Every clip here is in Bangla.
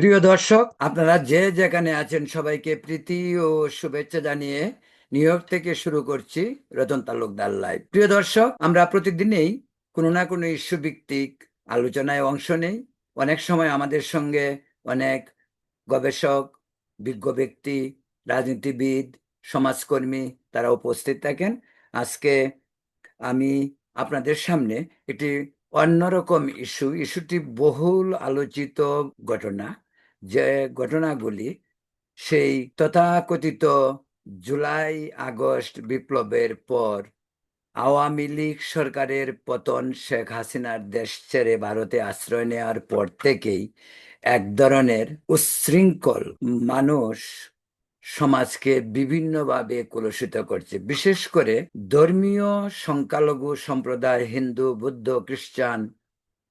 প্রিয় দর্শক, আপনারা যে যেখানে আছেন সবাইকে প্রীতি ও শুভেচ্ছা জানিয়ে নিউ ইয়র্ক থেকে শুরু করছি রতন তালুকদার লাইভ। প্রিয় দর্শক, আমরা প্রতিদিনই কোনো না কোনো ইস্যু ভিত্তিক আলোচনায় অংশ নেই। অনেক সময় আমাদের সঙ্গে অনেক গবেষক, বিজ্ঞ ব্যক্তি, রাজনীতিবিদ, সমাজকর্মী তারা উপস্থিত থাকেন। আজকে আমি আপনাদের সামনে একটি অন্যরকম ইস্যু, ইস্যুটি বহুল আলোচিত ঘটনা। যে ঘটনাগুলি সেই তথাকথিত জুলাই আগস্ট বিপ্লবের পর আওয়ামী লীগ সরকারের পতন শেখ হাসিনার দেশ ছেড়ে ভারতে আশ্রয় নেওয়ার পর থেকেই এক ধরনের উচ্ছৃঙ্খল মানুষ সমাজকে বিভিন্নভাবে কলুষিত করছে। বিশেষ করে ধর্মীয় সংখ্যালঘু সম্প্রদায়, হিন্দু, বুদ্ধ, খ্রিস্টান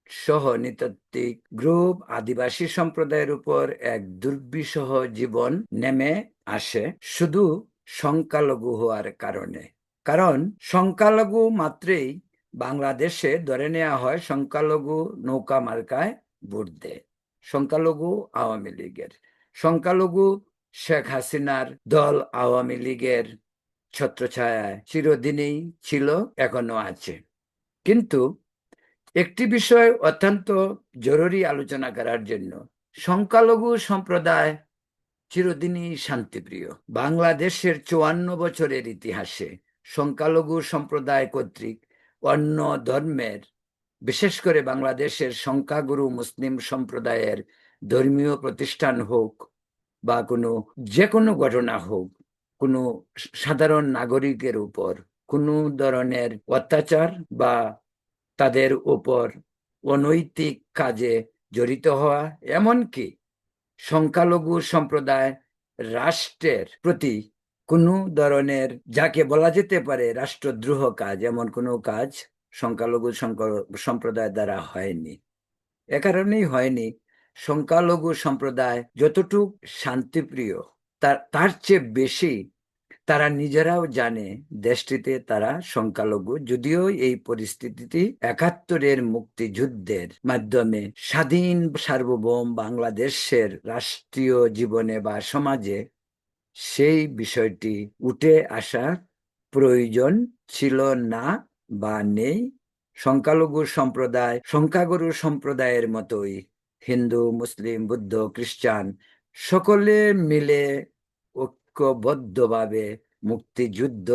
সহ নৃতাত্ত্বিক গ্রুপ আদিবাসী সম্প্রদায়ের উপর এক দুর্বিষহ জীবন নেমে আসে শুধু সংখ্যালঘু হওয়ার কারণে। কারণ সংখ্যালঘু মাত্রেই বাংলাদেশে ধরে নেওয়া হয় সংখ্যালঘু নৌকা মার্কায় ভোট দেয় সংখ্যালঘু আওয়ামী লীগের। সংখ্যালঘু শেখ হাসিনার দল আওয়ামী লীগের ছত্রছায়ায় চিরদিনই ছিল, এখনও আছে। কিন্তু একটি বিষয় অত্যন্ত জরুরি আলোচনা করার জন্য। সংখ্যালঘু সম্প্রদায় চিরদিনই শান্তিপ্রিয়। বাংলাদেশের চুয়ান্ন বছরের ইতিহাসে সংখ্যালঘু সম্প্রদায় কর্তৃক অন্য ধর্মের, বিশেষ করে বাংলাদেশের সংখ্যাগুরু মুসলিম সম্প্রদায়ের ধর্মীয় প্রতিষ্ঠান হোক বা কোনো যে কোনো ঘটনা হোক, কোনো সাধারণ নাগরিকের উপর কোনো ধরনের অত্যাচার বা তাদের উপর অনৈতিক কাজে জড়িত হওয়া, এমনকি সংখ্যালঘু সম্প্রদায় রাষ্ট্রের প্রতি কোনো ধরনের, যাকে বলা যেতে পারে রাষ্ট্রদ্রোহ কাজ, এমন কোনো কাজ সংখ্যালঘু সম্প্রদায় দ্বারা হয়নি। এ কারণেই হয়নি। সংখ্যালঘু সম্প্রদায় যতটুক শান্তিপ্রিয়, তার তার চেয়ে বেশি তারা নিজেরাও জানে দেশটিতে তারা সংখ্যালঘু। যদিও এই পরিস্থিতিটি একাত্তরের মুক্তিযুদ্ধের মাধ্যমে স্বাধীন সার্বভৌম বাংলাদেশের রাষ্ট্রীয় জীবনে বা সমাজে সেই বিষয়টি উঠে আসা প্রয়োজন ছিল না বা নেই। সংখ্যালঘু সম্প্রদায়, সংখ্যাগুরু সম্প্রদায়ের মতোই হিন্দু, মুসলিম, বুদ্ধ, খ্রিস্টান সকলে মিলে ঐক্যবদ্ধভাবে মুক্তিযুদ্ধ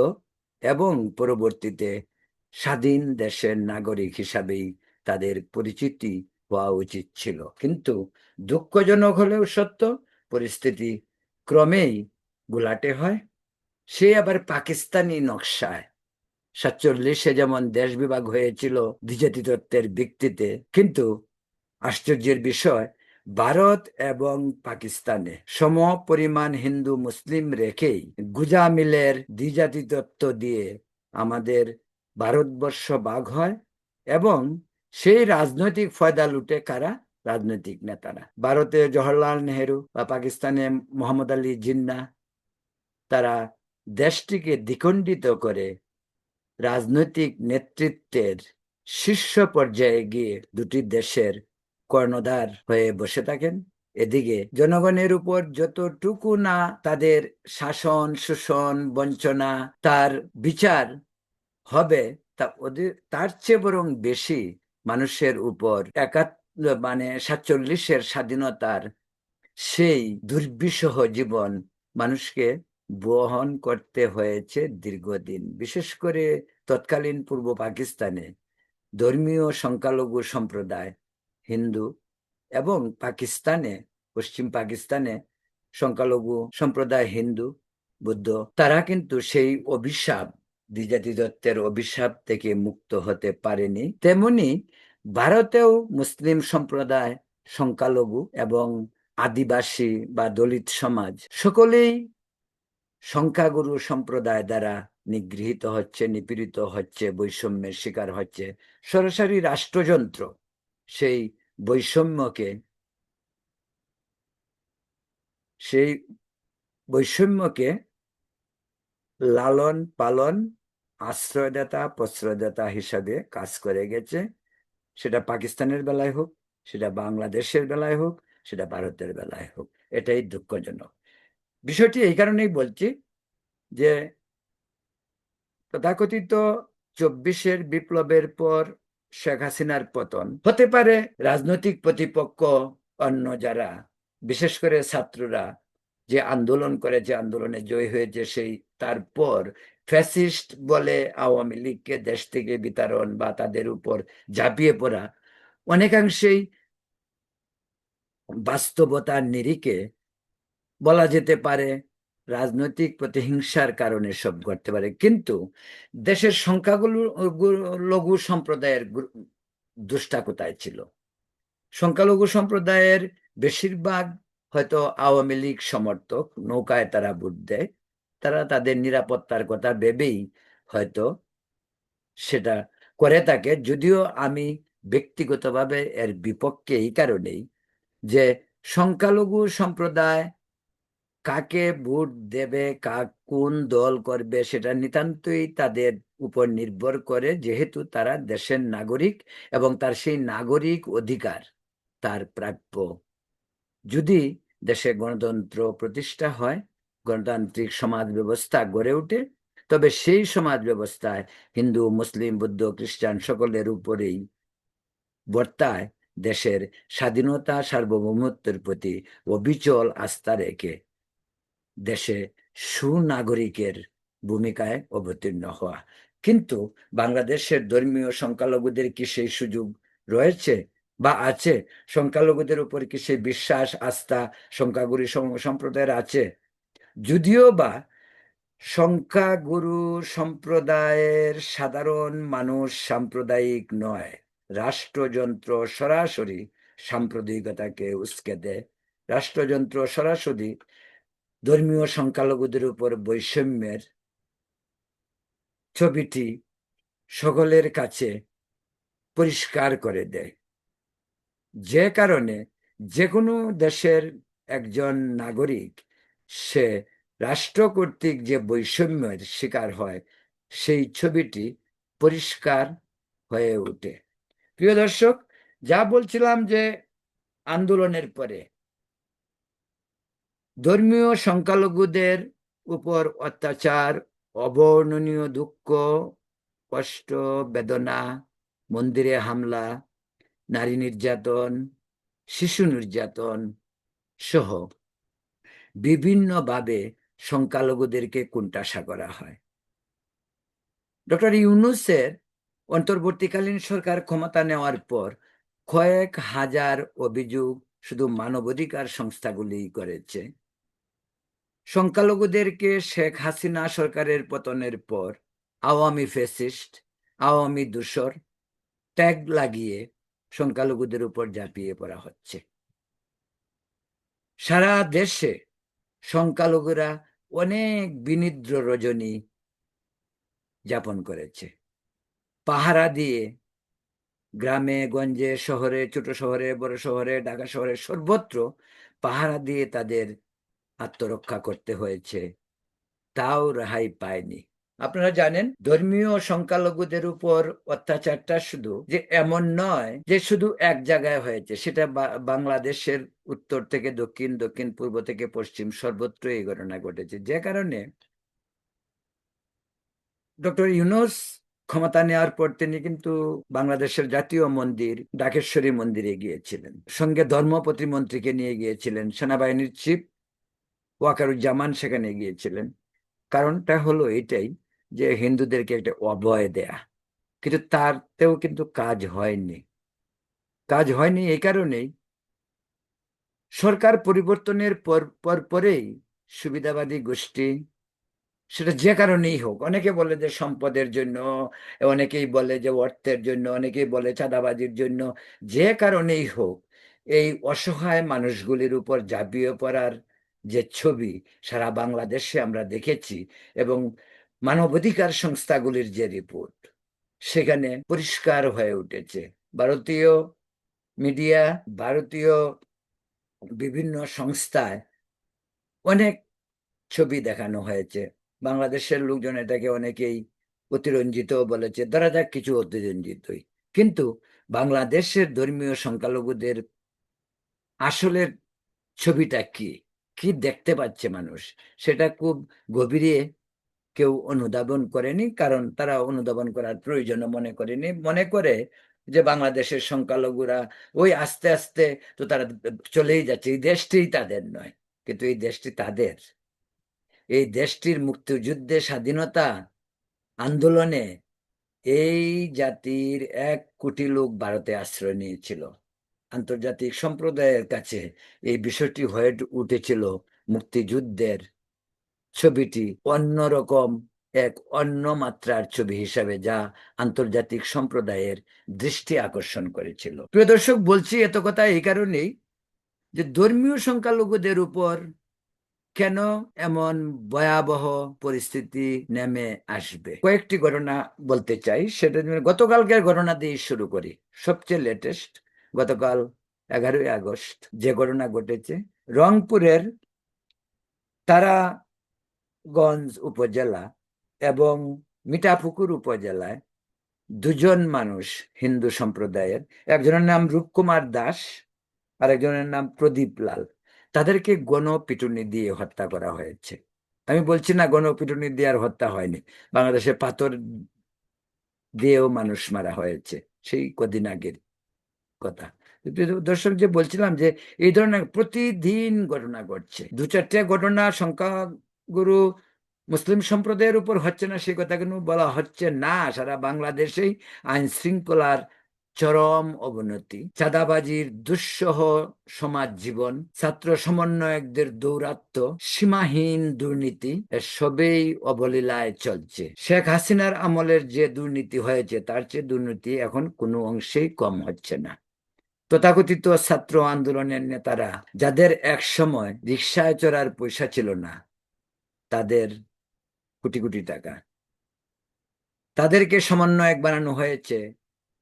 এবং পরবর্তীতে স্বাধীন দেশের নাগরিক হিসাবেই তাদের পরিচিতি হওয়া উচিত ছিল। কিন্তু দুঃখজনক হলেও সত্য, পরিস্থিতি ক্রমেই গুলাটে হয়। সে আবার পাকিস্তানি নকশায়। সাতচল্লিশে যেমন দেশ বিভাগ হয়েছিল দ্বিজাতি তত্ত্বের ভিত্তিতে, কিন্তু আশ্চর্যের বিষয় ভারত এবং পাকিস্তানে সম পরিমাণ হিন্দু, মুসলিম রেখেই গুজামিলের দ্বিজাতি তত্ত্ব দিয়ে আমাদের ভারতবর্ষ বাঘ হয় এবং সেই রাজনৈতিক ফয়দা লুটে কারা? রাজনৈতিক নেতারা। ভারতে জওহরলাল নেহেরু বা পাকিস্তানে মোহাম্মদ আলী জিন্না, তারা দেশটিকে দ্বিখণ্ডিত করে রাজনৈতিক নেতৃত্বের শীর্ষ পর্যায়ে গিয়ে দুটি দেশের কর্ণধার হয়ে বসে থাকেন। এদিকে জনগণের উপর যতটুকু না তাদের শাসন, শোষণ, বঞ্চনা তার বিচার হবে, তা ওদের, তার চেয়ে বরং বেশি মানুষের উপর একাত মানে সাতচল্লিশের স্বাধীনতার সেই দুর্বিষহ জীবন মানুষকে বহন করতে হয়েছে দীর্ঘদিন। বিশেষ করে তৎকালীন পূর্ব পাকিস্তানে ধর্মীয় সংখ্যালঘু সম্প্রদায় হিন্দু এবং পাকিস্তানে, পশ্চিম পাকিস্তানে সংখ্যালঘু সম্প্রদায় হিন্দু, বুদ্ধ, তারা কিন্তু সেই অভিশাপ দ্বিজাতি দত্তের অভিশাপ থেকে মুক্ত হতে পারেনি। তেমনি ভারতেও মুসলিম সম্প্রদায় সংখ্যালঘু এবং আদিবাসী বা দলিত সমাজ সকলেই সংখ্যাগুরু সম্প্রদায় দ্বারা নিগৃহীত হচ্ছে, নিপীড়িত হচ্ছে, বৈষম্যের শিকার হচ্ছে। সরাসরি রাষ্ট্রযন্ত্র সেই বৈষম্যকে সেই বৈষম্যকে লালন পালন, আশ্রয়দাতা, প্রশ্রয়দাতা হিসাবে কাজ করে গেছে। সেটা পাকিস্তানের বেলায় হোক, সেটা বাংলাদেশের বেলায় হোক, সেটা ভারতের বেলায় হোক, এটাই দুঃখজনক। বিষয়টি এই কারণেই বলছি যে তথাকথিত চব্বিশের বিপ্লবের পর শেখ হাসিনার পতন। হতে পারে রাজনৈতিক প্রতিপক্ষ অন্য যারা, বিশেষ করে ছাত্ররা যে আন্দোলন করে, যে আন্দোলনে জয় হয়েছে সেই, তারপর ফ্যাসিস্ট বলে আওয়ামী লীগকে দেশ থেকে বিতরণ বা তাদের উপর ঝাঁপিয়ে পড়া, অনেকাংশেই বাস্তবতার নিরিখে বলা যেতে পারে রাজনৈতিক প্রতিহিংসার কারণে সব ঘটতে পারে। কিন্তু দেশের সংখ্যাগুলো, লঘু সম্প্রদায়ের দুষ্টা কোথায় ছিল? সংখ্যালঘু সম্প্রদায়ের বেশিরভাগ হয়তো আওয়ামী লীগ সমর্থক, নৌকায় তারা ভোট দেয়। তারা তাদের নিরাপত্তার কথা ভেবেই হয়তো সেটা করে থাকে। যদিও আমি ব্যক্তিগতভাবে এর বিপক্ষে এই কারণেই যে সংখ্যালঘু সম্প্রদায় কাকে ভোট দেবে কাক কোন দল করবে সেটা নিতান্তই তাদের উপর নির্ভর করে যেহেতু তারা দেশের নাগরিক এবং তার সেই নাগরিক অধিকার তার প্রাপ্য। যদি দেশে গণতন্ত্র প্রতিষ্ঠা হয়, গণতান্ত্রিক সমাজ ব্যবস্থা গড়ে ওঠে, তবে সেই সমাজ ব্যবস্থায় হিন্দু, মুসলিম, বৌদ্ধ, খ্রিস্টান সকলের উপরেই বর্তায় দেশের স্বাধীনতা সার্বভৌমত্বের প্রতি অবিচল আস্থা রেখে। দেশে সুনাগরিকের ভূমিকায় অবতীর্ণ হওয়া। কিন্তু বাংলাদেশের ধর্মীয় সংখ্যালঘুদের কি সেই সুযোগ রয়েছে? বা আছে? সংখ্যালঘুদের উপর কি সেই বিশ্বাস, আস্থা, সংখ্যাগুরু সম্প্রদায়ের আছে? যদিও বা সংখ্যাগুরু সম্প্রদায়ের সাধারণ মানুষ সাম্প্রদায়িক নয়, রাষ্ট্রযন্ত্র সরাসরি সাম্প্রদায়িকতাকে উস্কে দেয়। রাষ্ট্রযন্ত্র সরাসরি ধর্মীয় সংখ্যালঘুদের উপর বৈষম্যের ছবিটি সকলের কাছে পরিষ্কার করে দেয়। যে কারণে যে কোনো দেশের একজন নাগরিক, সে রাষ্ট্র কর্তৃক যে বৈষম্যের শিকার হয়, সেই ছবিটি পরিষ্কার হয়ে ওঠে। প্রিয় দর্শক, যা বলছিলাম যে আন্দোলনের পরে ধর্মীয় সংখ্যালঘুদের উপর অত্যাচার, অবর্ণনীয় দুঃখ, কষ্ট, বেদনা, মন্দিরে হামলা, নারী নির্যাতন, শিশু নির্যাতন সহ বিভিন্নভাবে সংখ্যালঘুদেরকে কুণ্ঠাসা করা হয়। ডক্টর ইউনুসের অন্তর্বর্তীকালীন সরকার ক্ষমতা নেওয়ার পর কয়েক হাজার অভিযোগ শুধু মানবাধিকার সংস্থাগুলি করেছে। সংখ্যালঘুদেরকে শেখ হাসিনা সরকারের পতনের পর আওয়ামী ফেসিস্ট আওয়ামী দূষর ট্যাগ লাগিয়ে সংখ্যালঘুদের উপর ঝাঁপিয়ে পড়া হচ্ছে। সারা দেশে সংখ্যালঘুরা অনেক বিনিদ্র রজনী যাপন করেছে। পাহারা দিয়ে গ্রামে, গঞ্জে, শহরে, ছোট শহরে, বড় শহরে, ঢাকা শহরে সর্বত্র পাহারা দিয়ে তাদের আত্মরক্ষা করতে হয়েছে। তাও রেহাই পায়নি। আপনারা জানেন, ধর্মীয় সংখ্যালঘুদের উপর অত্যাচারটা শুধু যে এমন নয় যে শুধু এক জায়গায় হয়েছে, সেটা বাংলাদেশের উত্তর থেকে দক্ষিণ দক্ষিণ, পূর্ব থেকে পশ্চিম, সর্বত্র এই ঘটনা ঘটেছে। যে কারণে ডক্টর ইউনুস ক্ষমতা নেওয়ার পর তিনি কিন্তু বাংলাদেশের জাতীয় মন্দির, ডাকেশ্বরী মন্দিরে গিয়েছিলেন। সঙ্গে ধর্ম প্রতিমন্ত্রীকে নিয়ে গিয়েছিলেন। সেনাবাহিনীর চিফ ওয়াকারুজ্জামান সেখানে গিয়েছিলেন। কারণটা হলো এটাই যে হিন্দুদেরকে একটা অভয় দেয়া। কিন্তু তারতেও কিন্তু কাজ হয়নি। কাজ হয়নি এই কারণেই সরকার পরিবর্তনের পর পর পরেই সুবিধাবাদী গোষ্ঠী, সেটা যে কারণেই হোক, অনেকে বলে যে সম্পদের জন্য, অনেকেই বলে যে অর্থের জন্য, অনেকেই বলে চাঁদাবাজির জন্য, যে কারণেই হোক, এই অসহায় মানুষগুলির উপর ঝাঁপিয়ে পড়ার যে ছবি সারা বাংলাদেশে আমরা দেখেছি এবং মানবাধিকার সংস্থাগুলির যে রিপোর্ট, সেখানে পরিষ্কার হয়ে উঠেছে। ভারতীয় মিডিয়া, ভারতীয় বিভিন্ন সংস্থায় অনেক ছবি দেখানো হয়েছে। বাংলাদেশের লোকজন এটাকে অনেকেই অতিরঞ্জিত বলেছে। ধরা যাক কিছু অতিরঞ্জিতই। কিন্তু বাংলাদেশের ধর্মীয় সংখ্যালঘুদের আসলের ছবিটা কি? কি দেখতে পাচ্ছে মানুষ? সেটা খুব গভীরে কেউ অনুধাবন করেনি, কারণ তারা অনুধাবন করার প্রয়োজন মনে করেনি। মনে করে যে বাংলাদেশের সংখ্যালঘুরা ওই আস্তে আস্তে তো তারা চলেই যাচ্ছে। এই দেশটিই তাদের নয়, কিন্তু এই দেশটি তাদের। এই দেশটির মুক্তিযুদ্ধে স্বাধীনতা আন্দোলনে এই জাতির এক কোটি লোক ভারতে আশ্রয় নিয়েছিল। আন্তর্জাতিক সম্প্রদায়ের কাছে এই বিষয়টি হয়ে উঠেছিল মুক্তিযুদ্ধের ছবিটি অন্যরকম এক অন্য মাত্রার ছবি হিসাবে যা আন্তর্জাতিক সম্প্রদায়ের দৃষ্টি আকর্ষণ করেছিল। প্রিয় দর্শক, বলছি এত কথা এই কারণেই যে ধর্মীয় সংখ্যালঘুদের উপর কেন এমন ভয়াবহ পরিস্থিতি নেমে আসবে? কয়েকটি ঘটনা বলতে চাই। সেটা গতকালকের ঘটনা দিয়ে শুরু করি। সবচেয়ে লেটেস্ট গতকাল এগারোই আগস্ট যে ঘটনা ঘটেছে, রংপুরের তারাগঞ্জ উপজেলা এবং মিঠাপুকুর উপজেলায় দুজন মানুষ হিন্দু সম্প্রদায়ের, একজনের নাম রূপকুমার দাস আর একজনের নাম প্রদীপ লাল, তাদেরকে গণপিটুনি দিয়ে হত্যা করা হয়েছে। আমি বলছি না গণপিটুনি দিয়ে আর হত্যা হয়নি, বাংলাদেশে পাথর দিয়েও মানুষ মারা হয়েছে, সেই কদিন আগের কথা। দর্শক, যে বলছিলাম যে এই ধরনের প্রতিদিন ঘটনা ঘটছে, দু চারটে ঘটনা সংখ্যা গুরু মুসলিম সম্প্রদায়ের উপর হচ্ছে না, সে কথা কিন্তু বলা হচ্ছে না। সারা বাংলাদেশেই আইন শৃঙ্খলার চরম অবনতি, চাঁদাবাজির দুঃসহ সমাজ জীবন, ছাত্র সমন্বয়কদের দৌরাত্ম সীমাহীন দুর্নীতি সবেই অবলীলায় চলছে। শেখ হাসিনার আমলের যে দুর্নীতি হয়েছে, তার চেয়ে দুর্নীতি এখন কোনো অংশেই কম হচ্ছে না। তথাকথিত ছাত্র আন্দোলনের নেতারা, যাদের এক সময় রিক্সায় চড়ার পয়সা ছিল না, তাদের কোটি কোটি টাকা। তাদেরকে সমন্বয়ক বানানো হয়েছে,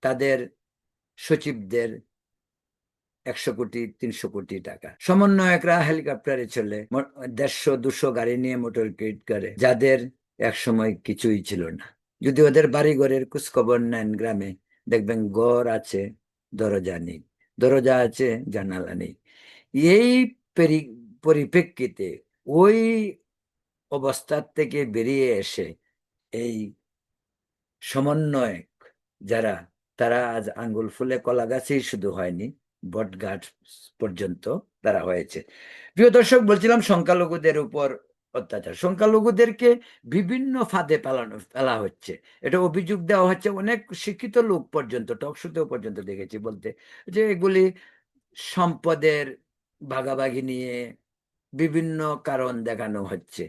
তাদের সচিবদের একশো কোটি, তিনশো কোটি টাকা। সমন্বয়করা হেলিকপ্টারে চলে দেড়শো, দুশো গাড়ি নিয়ে মোটর ক্রিট করে, যাদের এক সময় কিছুই ছিল না। যদি ওদের বাড়ি ঘরের নেন গ্রামে, দেখবেন গড় আছে, দরজা নেই। দরজা আছে, জানালা নেই। এই পরিপ্রেক্ষিতে ওই অবস্থার থেকে বেরিয়ে এসে এই সমন্বয়ক যারা, তারা আজ আঙ্গুল ফুলে কলা গাছেই শুধু হয়নি, বটগাছ পর্যন্ত তারা হয়েছে। প্রিয় দর্শক, বলছিলাম সংখ্যালঘুদের উপর অত্যাচার। সংখ্যালঘুদেরকে বিভিন্ন ফাঁদে পালানো ফেলা হচ্ছে। এটা অভিযোগ দেওয়া হচ্ছে অনেক শিক্ষিত লোক পর্যন্ত টকশুতেও পর্যন্ত দেখেছি বলতে, যে এগুলি সম্পদের ভাগাভাগি নিয়ে বিভিন্ন কারণ দেখানো হচ্ছে।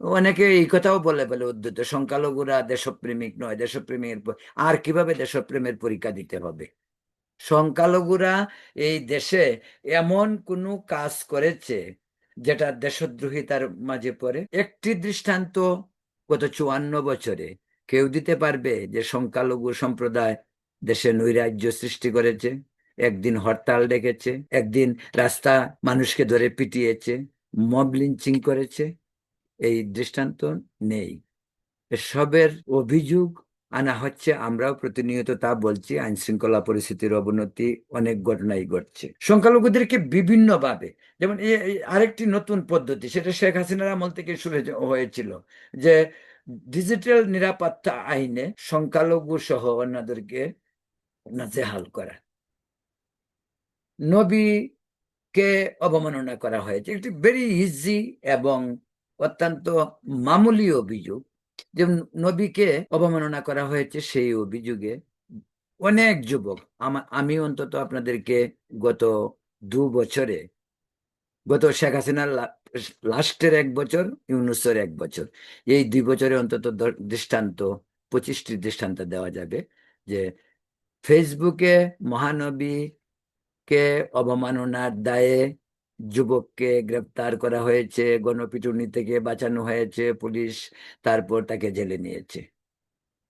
অনেকে এই কথাও বলে বলে উদ্ধত, সংখ্যালঘুরা দেশপ্রেমিক নয়, দেশপ্রেমের আর কীভাবে দেশপ্রেমের পরীক্ষা দিতে হবে? সংখ্যালঘুরা এই দেশে এমন কোনো কাজ করেছে যেটা দেশদ্রোহিতার মাঝে পড়ে। একটি দৃষ্টান্ত গত চুয়ান্ন বছরে কেউ দিতে পারবে যে সংখ্যালঘু সম্প্রদায় দেশে নৈরাজ্য সৃষ্টি করেছে, একদিন হরতাল ডেকেছে, একদিন রাস্তা মানুষকে ধরে পিটিয়েছে, মব লিঞ্চিং করেছে। এই দৃষ্টান্ত নেই। এসবের অভিযোগ আনা হচ্ছে আমরাও প্রতিনিয়ত তা বলছি আইন শৃঙ্খলা পরিস্থিতির অবনতি, অনেক ঘটনাই ঘটছে। সংখ্যালঘুদেরকে বিভিন্ন ভাবে যেমন আরেকটি নতুন পদ্ধতি, সেটা শেখ হাসিনার আমল থেকে শুরু হয়েছিল যে ডিজিটাল নিরাপত্তা আইনে সংখ্যালঘু সহ অন্যদেরকে নাজেহাল করা। নবীকে অবমাননা করা হয়েছে। একটি ভেরি ইজি এবং অত্যন্ত মামুলি অভিযোগ যে নবীকে অবমাননা করা হয়েছে সেই অভিযোগে অনেক যুবক, আমি অন্তত আপনাদেরকে গত দু বছরে, গত শেখ হাসিনার লাস্টের এক বছর, ইউনুসের এক বছর, এই দুই বছরে অন্তত দৃষ্টান্ত, পঁচিশটি দৃষ্টান্ত দেওয়া যাবে যে ফেসবুকে মহানবীকে অবমাননার দায়ে যুবককে গ্রেপ্তার করা হয়েছে, গণপিটুনি থেকে বাঁচানো হয়েছে, পুলিশ তারপর তাকে জেলে নিয়েছে।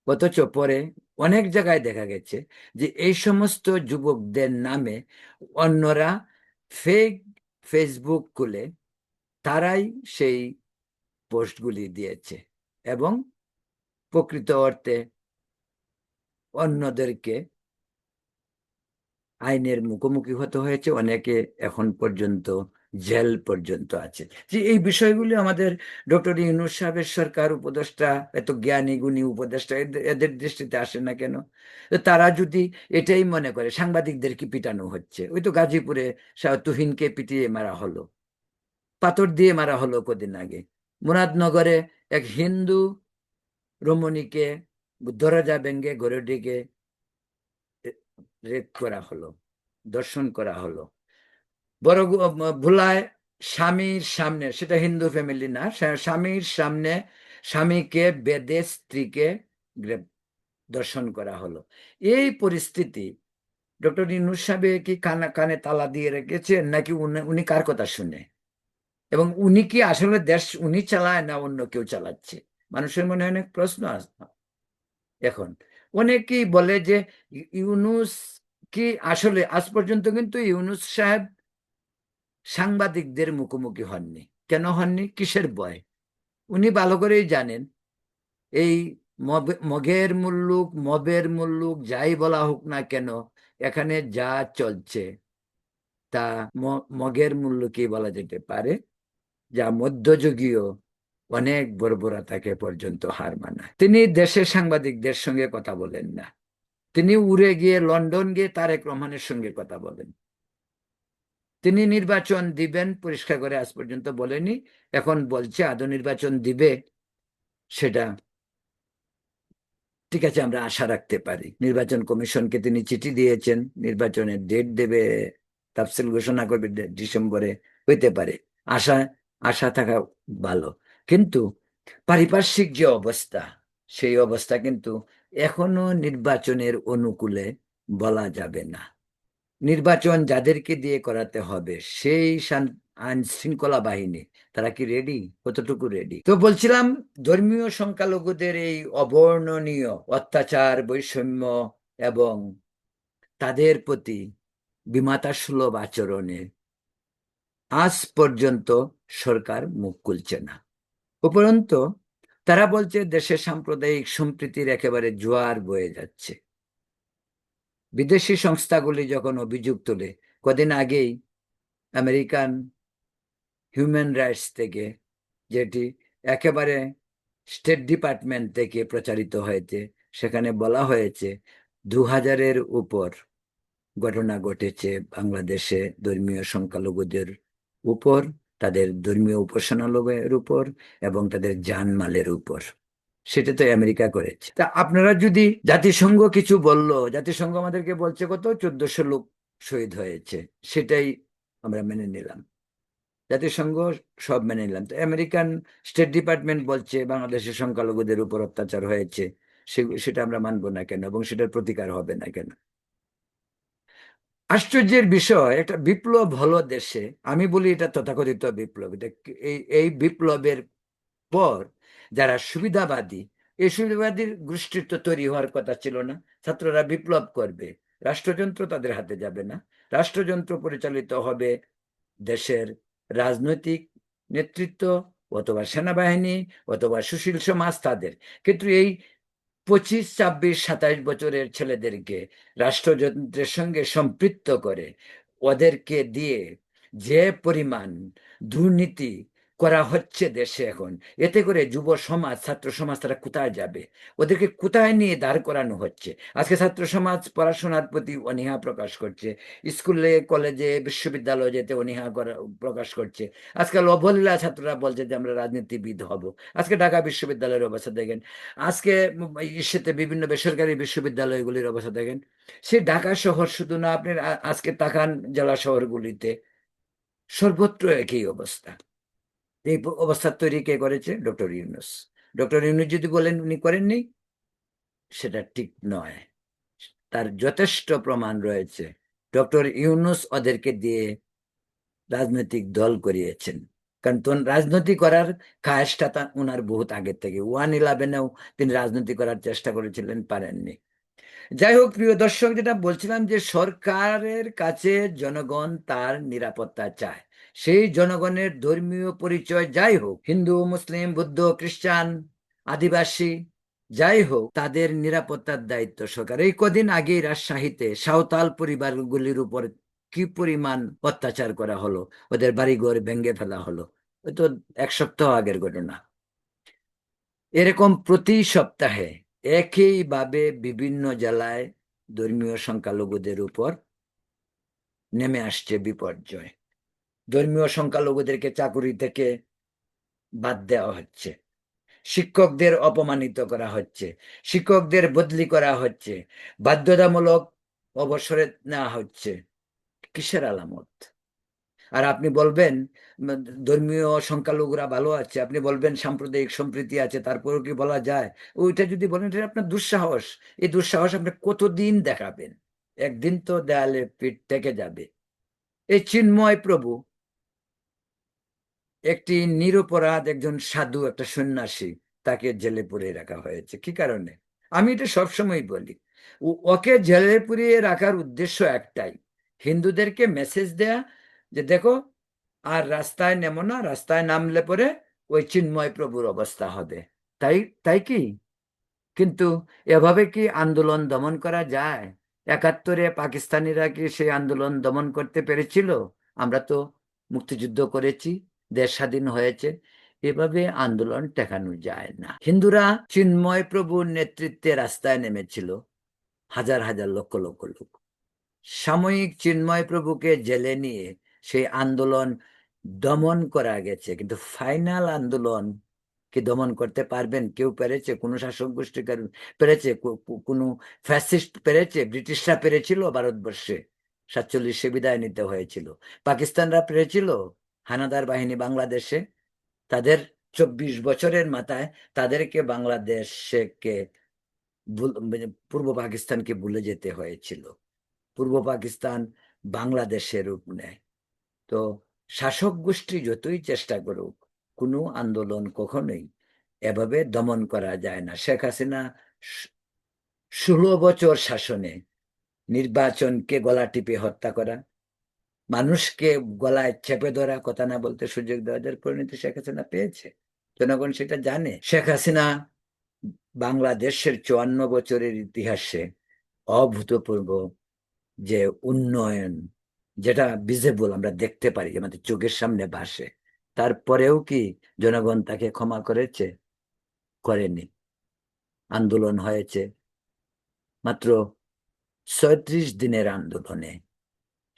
অথচ পরে অনেক জায়গায় দেখা গেছে যে এই সমস্ত যুবকদের নামে অন্যরা ফেক ফেসবুক খুলে তারাই সেই পোস্টগুলি দিয়েছে এবং প্রকৃত অর্থে অন্যদেরকে আইনের মুখোমুখি হতে হয়েছে, অনেকে এখন পর্যন্ত জেল পর্যন্ত আছে। যে এই বিষয়গুলি আমাদের ডক্টর ইউনুস সাহেবের সরকার উপদেষ্টা, এত জ্ঞানী, গুণী উপদেষ্টা এদের- দৃষ্টিতে আসে না কেন? তারা যদি এটাই মনে করে, সাংবাদিকদের কি পিটানো হচ্ছে? ওই তো গাজীপুরে তুহিনকে পিটিয়ে মারা হলো। পাথর দিয়ে মারা হলো কদিন আগে। মুরাদনগরে এক হিন্দু রমণীকে দরজা ভেঙ্গে ঘরে ডেকে রেপ করা হলো, দর্শন করা হলো। বড় ভোলায় স্বামীর সামনে, সেটা হিন্দু ফ্যামিলি না স্বামীর সামনে স্বামীকে, বেদে স্ত্রীকে দর্শন করা হলো। এই পরিস্থিতি ডক্টর ইনুস সাহেব কি কানে কানে তালা দিয়ে রেখেছেন নাকি উনি- কার কথা শুনে? এবং উনি কি আসলে দেশ উনি চালায় না অন্য কেউ চালাচ্ছে? মানুষের মনে অনেক প্রশ্ন আছে এখন অনেকেই বলে যে ইউনুস কি আসলে আজ পর্যন্ত কিন্তু ইউনুস সাহেব সাংবাদিকদের মুখোমুখি হননি। কেন হননি? কিসের বয় উনি ভালো করেই জানেন। এই মগের মুল্লুক, মবের মুল্লুক, যাই বলা হোক না কেন, এখানে যা চলছে, তা মগের মুল্লুকই বলা যেতে পারে। যা মধ্যযুগীয় অনেক বর্বরতাকে পর্যন্ত হার মানায়। তিনি দেশের সাংবাদিকদের সঙ্গে কথা বলেন না। তিনি উড়ে গিয়ে লন্ডন গিয়ে তারেক রহমানের সঙ্গে কথা বলেন। তিনি নির্বাচন দিবেন, পরিষ্কার করে আজ পর্যন্ত বলেনি। এখন বলছে, আদৌ নির্বাচন দিবে? সেটা ঠিক আছে, আমরা আশা রাখতে পারি। নির্বাচন কমিশনকে তিনি চিঠি দিয়েছেন, নির্বাচনের ডেট দেবে, তাফসিল ঘোষণা করবে ডিসেম্বরে হইতে পারে। আশা আশা থাকা ভালো। কিন্তু পারিপার্শ্বিক যে অবস্থা, সেই অবস্থা কিন্তু এখনও নির্বাচনের অনুকূলে বলা যাবে না। নির্বাচন যাদেরকে দিয়ে করাতে হবে, সেই আইন শৃঙ্খলা বাহিনী, তারা কি রেডি কতটুকু রেডি তো বলছিলাম, ধর্মীয় সংখ্যালঘুদের এই অবর্ণনীয় অত্যাচার, বৈষম্য এবং তাদের প্রতি বিমাতা সুলভ আচরণে আজ পর্যন্ত সরকার মুখ খুলছে না। উপরন্ত, তারা বলছে দেশের সাম্প্রদায়িক সম্প্রীতির একেবারে জোয়ার বয়ে যাচ্ছে। বিদেশি সংস্থাগুলি যখন অভিযোগ তোলে, কদিন আগেই আমেরিকান হিউম্যান রাইটস থেকে, যেটি একেবারে স্টেট ডিপার্টমেন্ট থেকে প্রচারিত হয়েছে, সেখানে বলা হয়েছে দু হাজারের উপর ঘটনা ঘটেছে বাংলাদেশে ধর্মীয় সংখ্যালঘুদের উপর। তাদের ধর্মীয় উপাসনালয়ের উপর এবং তাদের জানমালের উপর। সেটা তো আমেরিকা করেছে। তা আপনারা যদি জাতিসংঘ কিছু বলল, জাতিসংঘ আমাদেরকে বলছে কত? চোদ্দশো লোক শহীদ হয়েছে। সেটাই আমরা মেনে নিলাম। জাতিসংঘ সব মেনে নিলাম। তো আমেরিকান স্টেট ডিপার্টমেন্ট বলছে বাংলাদেশের সংখ্যালঘুদের উপর অত্যাচার হয়েছে। সেটা আমরা মানবো না কেন এবং সেটার প্রতিকার হবে না কেন? আশ্চর্যের বিষয়, একটা বিপ্লব হলো দেশে। আমি বলি এটা তথাকথিত বিপ্লব। এটা এই এই বিপ্লবের পর যারা সুবিধাবাদী, এই সুবিধাবাদীর গোষ্ঠীর তো তৈরি হওয়ার কথা ছিল না। ছাত্ররা বিপ্লব করবে, রাষ্ট্রযন্ত্র তাদের হাতে যাবে না। রাষ্ট্রযন্ত্র পরিচালিত হবে দেশের রাজনৈতিক নেতৃত্ব অথবা সেনাবাহিনী অথবা সুশীল সমাজ তাদের। কিন্তু এই পঁচিশ ছাব্বিশ সাতাশ বছরের ছেলেদেরকে রাষ্ট্রযন্ত্রের সঙ্গে সম্পৃক্ত করে ওদেরকে দিয়ে যে পরিমাণ দুর্নীতি করা হচ্ছে দেশে এখন। এতে করে যুব সমাজ, ছাত্র সমাজ তারা কোথায় যাবে? ওদেরকে কোথায় নিয়ে দাঁড় করানো হচ্ছে? আজকে ছাত্র সমাজ পড়াশোনার প্রতি অনীহা প্রকাশ করছে। স্কুলে, কলেজে, বিশ্ববিদ্যালয়ে যেতে অনীহা প্রকাশ করছে। আজকাল অবহেলা ছাত্ররা বলছে যে আমরা রাজনীতিবিদ হব। আজকে ঢাকা বিশ্ববিদ্যালয়ের অবস্থা দেখেন। আজকে ইসেতে বিভিন্ন বেসরকারি বিশ্ববিদ্যালয়গুলির অবস্থা দেখেন। সে ঢাকা শহর শুধু না, আপনি আজকে তাকান জেলা শহরগুলিতে। সর্বত্র একই অবস্থা। এই প- অবস্থা তৈরি কে করেছে? ডক্টর ইউনুস। ডক্টর ইউনুস যদি বলেন উনি করেননি, সেটা ঠিক নয়। তার যথেষ্ট প্রমাণ রয়েছে। ডক্টর ইউনুস ওদেরকে দিয়ে রাজনৈতিক দল করিয়েছেন। কারণ রাজনীতি করার কাজটা তা ওনার বহুত আগের থেকে। ওয়ান ইলেভেনেও তিনি রাজনীতি করার চেষ্টা করেছিলেন, পারেননি। যাই হোক, প্রিয় দর্শক, যেটা বলছিলাম যে সরকারের কাছে জনগণ তার নিরাপত্তা চায়। সেই জনগণের ধর্মীয় পরিচয় যাই হোক, হিন্দু, মুসলিম, বুদ্ধ, খ্রিস্টান, আদিবাসী, যাই হোক, তাদের নিরাপত্তার দায়িত্ব সরকার এই কদিন আগেই রাজশাহীতে সাঁওতাল পরিবারগুলির উপর কি পরিমাণ অত্যাচার করা হলো, ওদের বাড়িঘর ভেঙে ফেলা হলো তো এক সপ্তাহ আগের ঘটনা। এরকম প্রতি সপ্তাহে একইভাবে বিভিন্ন জেলায় ধর্মীয় সংখ্যালঘুদের উপর নেমে আসছে বিপর্যয়। ধর্মীয় সংখ্যালঘুদেরকে চাকুরি থেকে বাদ দেওয়া হচ্ছে। শিক্ষকদের অপমানিত করা হচ্ছে। শিক্ষকদের বদলি করা হচ্ছে। বাধ্যতামূলক অবসরে নেওয়া হচ্ছে। কিসের আলামত? আর আপনি বলবেন ধর্মীয় সংখ্যালঘুরা ভালো আছে। আপনি বলবেন, সাম্প্রদায়িক সম্প্রীতি আছে, তারপরেও কি বলা যায়? ওইটা যদি বলেন, এটা আপনার দুঃসাহস। এই দুঃসাহস আপনি কতদিন দেখাবেন? একদিন তো দেয়ালে পিঠ থেকে যাবে। এই চিন্ময় প্রভু একটি নিরপরাধ একজন সাধু, একটা সন্ন্যাসী, তাকে জেলে পুরে রাখা হয়েছে। কি কারণে? আমি এটা সবসময় বলি। ওকে জেলে পুরিয়ে রাখার উদ্দেশ্য একটাই। হিন্দুদেরকে মেসেজ দেয়া যে, দেখো, আর রাস্তায় নেমো না, রাস্তায় নামলে পরে ওই চিন্ময় প্রভুর অবস্থা হবে। তাই তাই কি? কিন্তু এভাবে কি আন্দোলন দমন করা যায়? একাত্তরে পাকিস্তানিরা কি সেই আন্দোলন দমন করতে পেরেছিল? আমরা তো মুক্তিযুদ্ধ করেছি। দেশ স্বাধীন হয়েছে, এভাবে আন্দোলন টেকানো যায় না। হিন্দুরা চিন্ময় প্রভুর নেতৃত্বে রাস্তায় নেমেছিল, হাজার হাজার লক্ষ লক্ষ লোক। সাময়িক চিন্ময় প্রভুকে জেলে নিয়ে সেই আন্দোলন দমন করা গেছে, কিন্তু ফাইনাল আন্দোলন কি দমন করতে পারবেন? কেউ পেরেছে? কোনো শাসক গোষ্ঠী পেরেছে? কোনো ফ্যাসিস্ট পেরেছে? ব্রিটিশরা পেরেছিল ভারতবর্ষে? সাতচল্লিশে বিদায় নিতে হয়েছিল। পাকিস্তানরা পেরেছিল? হানাদার বাহিনী বাংলাদেশে, তাদের চব্বিশ বছরের মাথায় তাদেরকে বাংলাদেশকে মানে পূর্ব পাকিস্তানকে ভুলে যেতে হয়েছিল। পূর্ব পাকিস্তান বাংলাদেশের রূপ নেয়। তো শাসক গোষ্ঠী যতই চেষ্টা করুক, কোনো আন্দোলন কখনোই এভাবে দমন করা যায় না। শেখ হাসিনা ষোলো বছর শাসনে নির্বাচনকে গলা টিপে হত্যা করা মানুষকে গলায় চেপে ধরা, কথা না বলতে সুযোগ দেওয়া, যার পরিণতি শেখ হাসিনা পেয়েছে। জনগণ সেটা জানে। শেখ হাসিনা বাংলাদেশের চুয়ান্ন বছরের ইতিহাসে অভূতপূর্ব যে উন্নয়ন, যেটা ভিজিবল আমরা দেখতে পারি আমাদের চোখের সামনে ভাসে, তারপরেও কি জনগণ তাকে ক্ষমা করেছে? করেনি। আন্দোলন হয়েছে মাত্র ছয়ত্রিশ দিনের আন্দোলনে।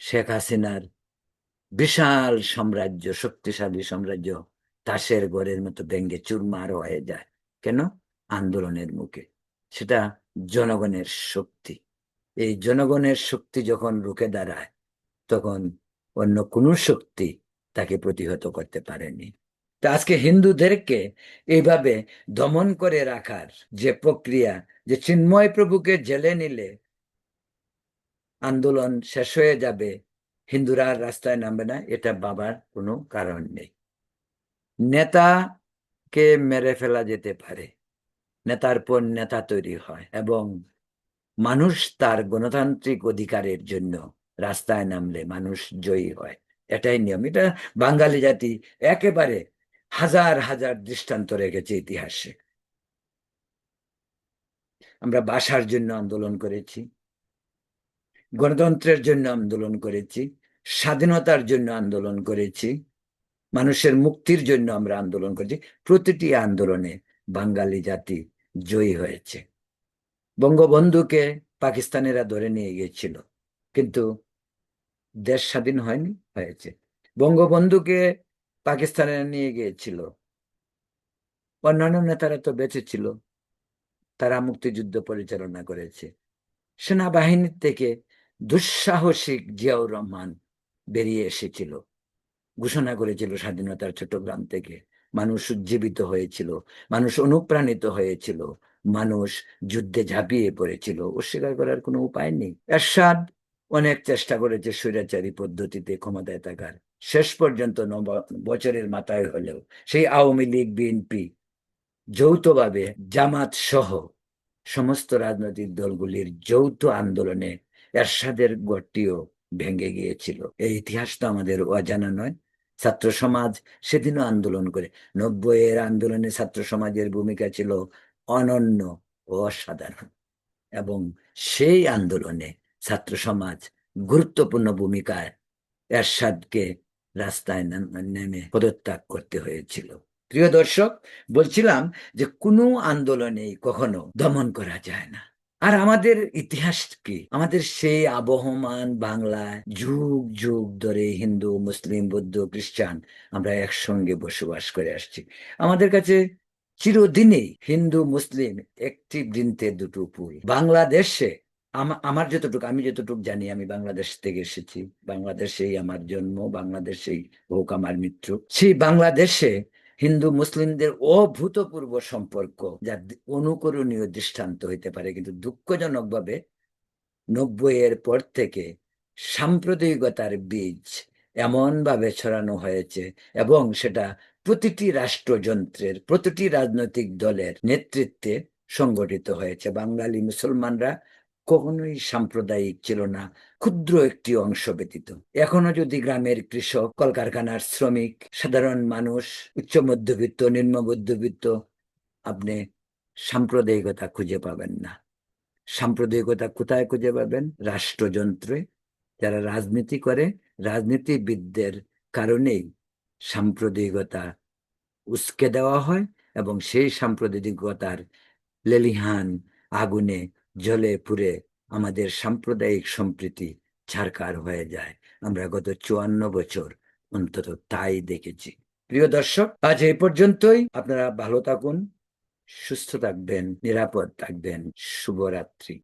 শেখ হাসিনার বিশাল সাম্রাজ্য, শক্তিশালী সাম্রাজ্য তাসের ঘরের মতো ভেঙ্গে চুরমার হয়ে যায়। কেন? আন্দোলনের মুখে। সেটা জনগণের শক্তি। এই জনগণের শক্তি যখন রুখে দাঁড়ায়, তখন অন্য কোনো শক্তি তাকে প্রতিহত করতে পারেনি। তা আজকে হিন্দুদেরকে এইভাবে দমন করে রাখার যে প্রক্রিয়া, যে চিন্ময় প্রভুকে জেলে নিলে আন্দোলন শেষ হয়ে যাবে, হিন্দুরা রাস্তায় নামবে না, এটা বাবার কোনো কারণ নেই। নেতাকে মেরে ফেলা যেতে পারে, নেতার পর নেতা তৈরি হয় এবং মানুষ তার গণতান্ত্রিক অধিকারের জন্য রাস্তায় নামলে মানুষ জয়ী হয়, এটাই নিয়ম। এটা বাঙালি জাতি একেবারে হাজার হাজার দৃষ্টান্ত রেখেছে ইতিহাসে। আমরা বাসার জন্য আন্দোলন করেছি। গণতন্ত্রের জন্য আন্দোলন করেছি, স্বাধীনতার জন্য আন্দোলন করেছি, মানুষের মুক্তির জন্য আমরা আন্দোলন করেছি। প্রতিটি আন্দোলনে বাঙালি জাতি জয়ী হয়েছে। বঙ্গবন্ধুকে পাকিস্তানিরা ধরে নিয়ে গিয়েছিল, কিন্তু দেশ স্বাধীন হয়নি, হয়েছে। বঙ্গবন্ধুকে পাকিস্তানে নিয়ে গিয়েছিল, অন্যান্য নেতারা তো বেঁচে ছিল, তারা মুক্তিযুদ্ধ পরিচালনা করেছে। সেনাবাহিনীর থেকে দুঃসাহসিক জিয়াউর রহমান বেরিয়ে এসেছিল। ঘোষণা করেছিল স্বাধীনতার চট্টগ্রাম থেকে। মানুষ উজ্জীবিত হয়েছিল, মানুষ অনুপ্রাণিত হয়েছিল, মানুষ যুদ্ধে ঝাঁপিয়ে পড়েছিল। অস্বীকার করার কোনো উপায় নেই। এরশাদ অনেক চেষ্টা করেছে স্বৈরাচারী পদ্ধতিতে ক্ষমতায় থাকার। শেষ পর্যন্ত বছরের মাথায় হলেও সেই আওয়ামী লীগ, বিএনপি যৌথভাবে জামাত সহ সমস্ত রাজনৈতিক দলগুলির যৌথ আন্দোলনে এরশাদের গড়টিও ভেঙে গিয়েছিল। এই ইতিহাস তো আমাদের অজানা নয়। ছাত্র সমাজ সেদিনও আন্দোলন করে। নব্বই এর আন্দোলনে ছাত্র সমাজের ভূমিকা ছিল অনন্য ও অসাধারণ। এবং সেই আন্দোলনে ছাত্র সমাজ গুরুত্বপূর্ণ ভূমিকায় এরশাদকে রাস্তায় নেমে পদত্যাগ করতে হয়েছিল। প্রিয় দর্শক, বলছিলাম যে কোনো আন্দোলনেই কখনো দমন করা যায় না। আর আমাদের ইতিহাস কি? আমাদের সেই আবহমান বাংলায় যুগ যুগ ধরে হিন্দু, মুসলিম, বৌদ্ধ, খ্রিস্টান আমরা একসঙ্গে বসবাস করে আসছি। আমাদের কাছে চিরদিনই হিন্দু, মুসলিম একটি বৃন্তে দুটো ফুল বাংলাদেশে আমা- আমার যতটুকু, আমি যতটুকু জানি, আমি বাংলাদেশ থেকে এসেছি। বাংলাদেশেই আমার জন্ম, বাংলাদেশেই হোক আমার মৃত্যু। সেই বাংলাদেশে হিন্দু মুসলিমদের অভূতপূর্ব সম্পর্ক, যা অনুকরণীয় দৃষ্টান্ত হইতে পারে। কিন্তু দুঃখজনকভাবে নব্বইয়ের পর থেকে সাম্প্রদায়িকতার বীজ এমন ভাবে ছড়ানো হয়েছে এবং সেটা প্রতিটি রাষ্ট্রযন্ত্রের, প্রতিটি রাজনৈতিক দলের নেতৃত্বে সংগঠিত হয়েছে। বাঙালি মুসলমানরা কখনোই সাম্প্রদায়িক ছিল না, ক্ষুদ্র একটি অংশ ব্যতীত। এখনও যদি গ্রামের কৃষক, কলকারখানার শ্রমিক, সাধারণ মানুষ, উচ্চ মধ্যবিত্ত, নিম্ন মধ্যবিত্ত, আপনি সাম্প্রদায়িকতা খুঁজে পাবেন না। সাম্প্রদায়িকতা কোথায় খুঁজে পাবেন? রাষ্ট্রযন্ত্রে। যারা রাজনীতি করে, রাজনীতিবিদদের কারণেই সাম্প্রদায়িকতা উস্কে দেওয়া হয় এবং সেই সাম্প্রদায়িকতার লেলিহান আগুনে জ্বলে পুরে আমাদের সাম্প্রদায়িক সম্প্রীতি ছারকার হয়ে যায়। আমরা গত চুয়ান্ন বছর অন্তত তাই দেখেছি। প্রিয় দর্শক, আজ এই পর্যন্তই। আপনারা ভালো থাকুন, সুস্থ থাকবেন, নিরাপদ থাকবেন। শুভরাত্রি।